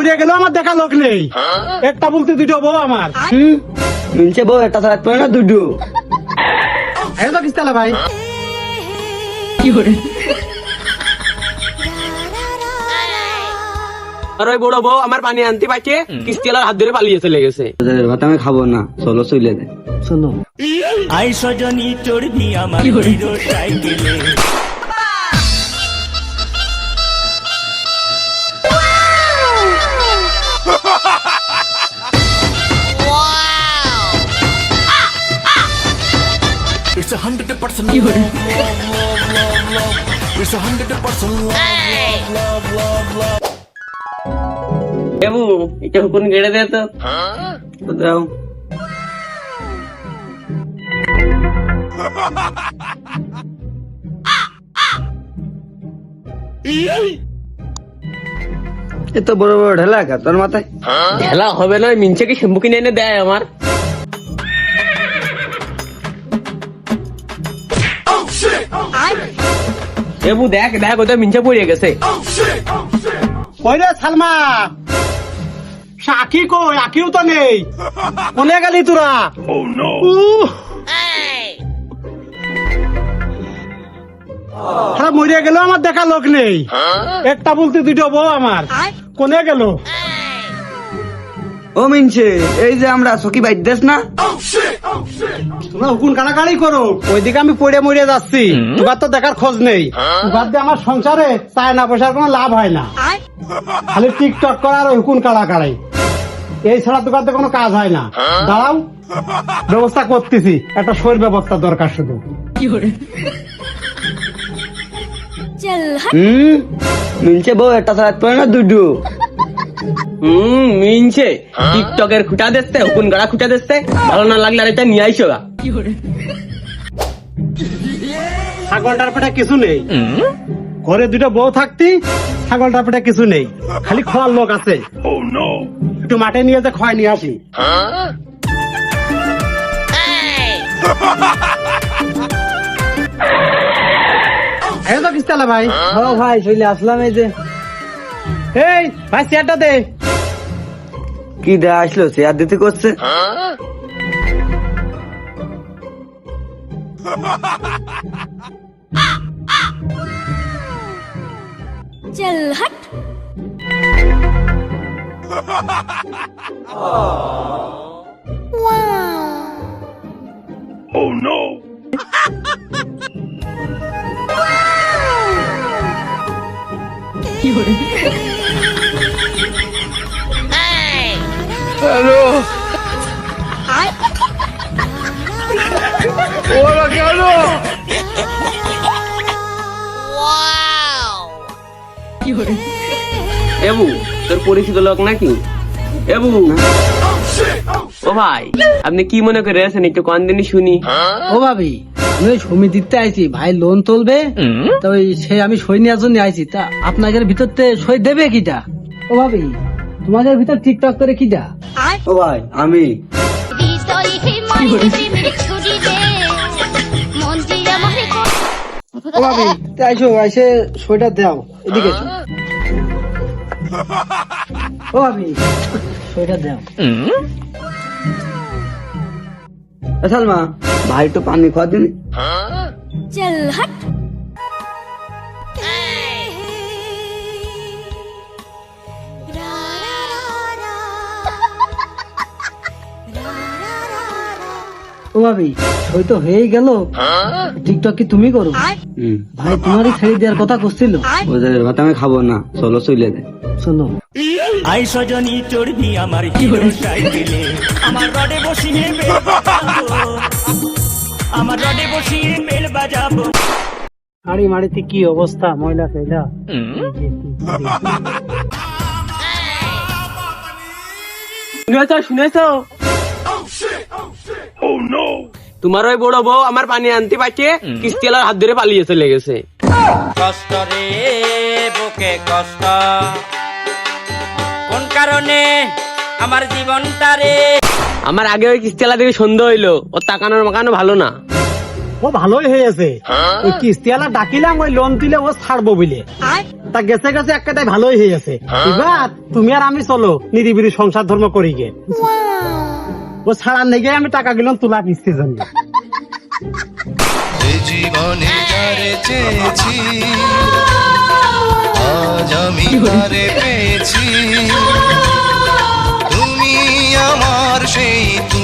মরিয়া গেলেও আমার দেখা লোক নেই। একটা বলতে দুটো বউ আমার। হুম? মিলছে বউ একটা ছাড়া পড়ে না দুটো তো কিস্তালা ভাই। আর ওই বড় বউ আমার পানি আনতে পারছে কিস্তিওয়ালার হাত ধরে পালিয়ে চলে গেছে। বাজারের ভাত আমি খাব না চলো চলে দে শোনো আই সজনী চড়বি আমার সাইকেলে hundred percent love, love, love, love, love. It's a hundred percent love, love, love, love, love. এবু এটা হুকুন গেড়ে দে তো তো দাও এত বড় বড় ঢেলা তোর মাথায় ঢেলা হবে না মিনছে কি শ্যাম্পু কিনে এনে দেয় আমার এবু দেখ দেখ ওটা মিনছে পড়ে গেছে। কই রে সালমা সাকি কই আকিও তো নেই। কোনে গেলি তোরা? মরিয়া গেলেও আমার দেখা লোক নেই। একটা বলতে দুটো বউ আমার। কোনে গেল? ও মিনছে এই যে আমরা সখী বাইর দেশ না? তোমরা হুকুন কাড়াকাড়ি করো। ওইদিকে আমি পড়ে যাচ্ছি। তোমার তো দেখার খোঁজ নেই। হ্যাঁ? তোমার দিয়ে আমার সংসারে চায় না পয়সার কোনো লাভ হয় না। খালি টিকটক হুকুন এই ছাড়া দোকানতে কোনো কাজ হয় না। হ্যাঁ? দাঁড়াও। ব্যবস্থা করতেছি। একটা শরীর ব্যবস্থা দরকার শুধু। মিলছে বউ একটা না দুটো হুম মিনছে। টিকটকের খুঁটা দেখতে হুকুন গাড়া খুঁটা দেখতে ভালো না লাগলে আর এটা নিয়ে আইসো গা। ছাগলটার পেটে কিছু নেই। ঘরে দুটো বউ থাকতি ছাগলটার পেটে কিছু নেই। খালি খাওয়ার লোক আছে। একটু মাঠে নিয়ে যে খয় নিয়ে আসি। কিস্তালা ভাই। ও ভাই চলে আসলাম এই যে। এই ভাই চেয়ারটা দে। কি দে আসলো আর দিতে করছে? হ্যালো। ওরা কেন? তোর পরিচিত লোক নাকি? এবু। ও ভাই আপনি কি মনে করে আছেন? একটু কন দিনই শুনি। ও ভাবি আমি সমিতিতে আইছি। ভাই লোন তুলবে তো সে আমি সই নেওয়ার জন্য আইছি। তা আপনাদের ভিতরতে সই দেবে কিটা? ও ভাবি তোমাদের ভিতর টিকটক করে কি যা? ও ভাই আমি। ও ভাবি সোয়েটার ভাই তো পানি খাওয়া দিন চল ও ভাবি সই তো হয়েই গেল। টিকটক কি তুমি করো? হুম। ভাই তোমারই ছেড়ে দেওয়ার কথা করছিল। আমি খাব না চলো চলে দে শোনো আই সজনী চড়বি আমার হিরো সাইকেলে। আমার রডে বসিয়ে আমার রডে বসিয়ে বেল বাজাবো। হাড়ি মাড়িতে কি অবস্থা ময়লা ফেলা? শুনেছ শুনেছ? তোমার ওই বড় বউ আমার পানি আনতে পারছে কিস্তিওয়ালার হাত ধরে পালিয়ে চলে গেছে। কষ্ট রে বুকে কষ্ট। কোন কারণে আমার জীবনটা রে? আমার আগে ওই কিস্তিওয়ালা দেখে সন্দেহ হইল ও তাকানোর মাকানো ভালো না। ও ভালোই হয়েছে। ওই কিস্তিওয়ালা ডাকিলাম ওই লোন দিলে ও ছাড়বো বলে। তা গেছে গেছে এক কথায় ভালোই হয়ে? গেছে এবার তুমি আর আমি চলো নিরিবিরি সংসার ধর্ম করি গে। ও ছাড়া নেগে আমি টাকা গেলাম তোলা কিস্তির জন্য। পেয়েছি। তুমি আমার সেই তু